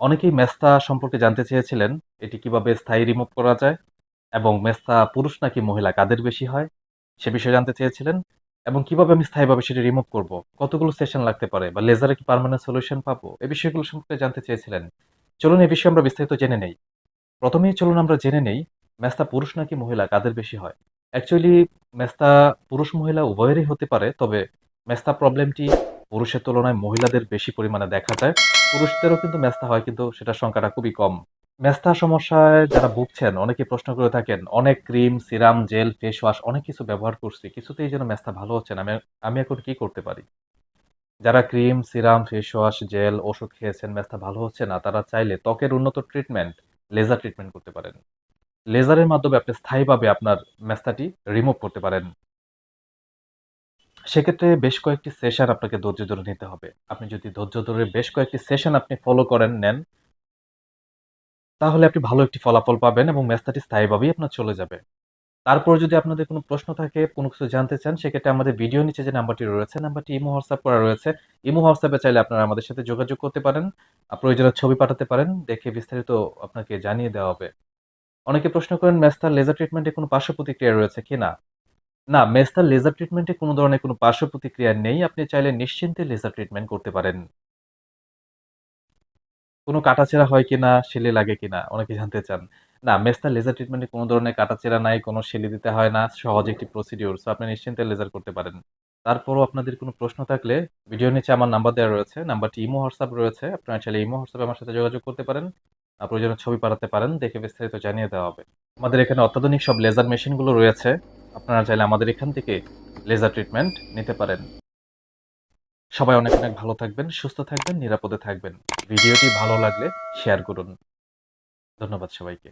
অনেকেই মেস্তা সম্পর্কে জানতে চেয়েছিলেন, এটি কীভাবে স্থায়ী রিমুভ করা যায় এবং মেস্তা পুরুষ নাকি মহিলা কাদের বেশি হয়, সে বিষয়ে জানতে চেয়েছিলেন এবং কীভাবে আমি স্থায়ীভাবে সেটি রিমুভ করব, কতগুলো সেশন লাগতে পারে বা লেজারে কি পার্মানেন্ট সলিউশন পাবো, এই বিষয়গুলো সম্পর্কে জানতে চেয়েছিলেন। চলুন এই বিষয়ে আমরা বিস্তারিত জেনে নেই। প্রথমেই চলুন আমরা জেনে নেই মেস্তা পুরুষ নাকি মহিলা কাদের বেশি হয়। অ্যাকচুয়ালি মেস্তা পুরুষ মহিলা উভয়েরই হতে পারে, তবে মেস্তা প্রবলেমটি পুরুষের তুলনায় মহিলাদের বেশি পরিমাণে দেখা যায়। পুরুষদেরও কিন্তু মেস্তা হয় কিন্তু সেটার সংখ্যাটা খুবই কম। মেস্তা সমস্যায় যারা ভুগছেন অনেকে প্রশ্ন করে থাকেন, অনেক cream, serum, gel, face wash অনেক কিছু ব্যবহার করছি। কিছুতেই যেন মেস্তা ভালো হচ্ছে না। আমি আমি এখন কি করতে পারি? যারা cream, serum, face wash, gel, ওষুধ খেয়েছেন মেস্তা ভালো হচ্ছে না, তারা চাইলে ত্বকের উন্নত ট্রিটমেন্ট, লেজার ট্রিটমেন্ট করতে পারেন। লেজারের মাধ্যমে আপনি স্থায়ীভাবে আপনার মেস্তাটি রিমুভ করতে পারেন। সেক্ষেত্রে বেশ কয়েকটি সেশন আপনাকে ধৈর্য ধরে নিতে হবে। আপনি যদি ধৈর্য ধরে বেশ কয়েকটি সেশন আপনি ফলো করেন, নেন তাহলে আপনি ভালো একটি ফলাফল পাবেন এবং মেস্তাটি স্থায়ীভাবেই আপনার চলে যাবে। তারপর যদি আপনাদের কোনো প্রশ্ন থাকে, কোনো কিছু জানতে চান, সেক্ষেত্রে আমাদের ভিডিওর নিচে যে নাম্বারটি রয়েছে, নাম্বারটি ইমো, হোয়াটসঅ্যাপ করা রয়েছে। ইমো, হোয়াটসঅ্যাপে চাইলে আপনারা আমাদের সাথে যোগাযোগ করতে পারেন। আ প্রয়োজনে ছবি পাঠাতে পারেন, দেখে বিস্তারিত আপনাকে জানিয়ে দেওয়া হবে। অনেকে প্রশ্ন করেন মেস্তার লেজার ট্রিটমেন্টে কোনো পার্শ্ব প্রতিক্রিয়া রয়েছে কিনা? না, মেস্তার লেজার ট্রিটমেন্টে কোনো ধরনের কোনো পার্শ্ব প্রতিক্রিয়া নেই। আপনি চাইলে নিশ্চিন্তে লেজার ট্রিটমেন্ট করতে পারেন। কোনো কাটাছেঁড়া হয় কিনা, সেলাই লাগে কিনা? অনেকে জানতে চান। না, মেস্তার লেজার ট্রিটমেন্টে কোনো ধরনের কাটাছেঁড়া নাই, কোনো সেলাই দিতে হয় না। সহজ একটি প্রসিডিওর সো আপনি নিশ্চিন্তে লেজার করতে পারেন। তারপরও আপনাদের কোনো প্রশ্ন থাকলে ভিডিওর নিচে আমার নাম্বার দেওয়া রয়েছে। নাম্বারটি ইমো, হোয়াটসঅ্যাপ রয়েছে। আপনারা চাইলে ইমো, হোয়াটসঅ্যাপে আমার সাথে যোগাযোগ করতে পারেন। প্রয়োজনে ছবি পাঠাতে পারেন, দেখে বিস্তারিত জানিয়ে দেওয়া হবে। আমাদের এখানে অত্যাধুনিক সব লেজার মেশিনগুলো রয়েছে। আপনারা চাইলে আমাদের এখান থেকে লেজার ট্রিটমেন্ট নিতে পারেন। সবাই অনেক, অনেক ভালো থাকবেন, সুস্থ থাকবেন, নিরাপদে থাকবেন। ভিডিওটি ভালো লাগলে শেয়ার করুন। ধন্যবাদ সবাইকে।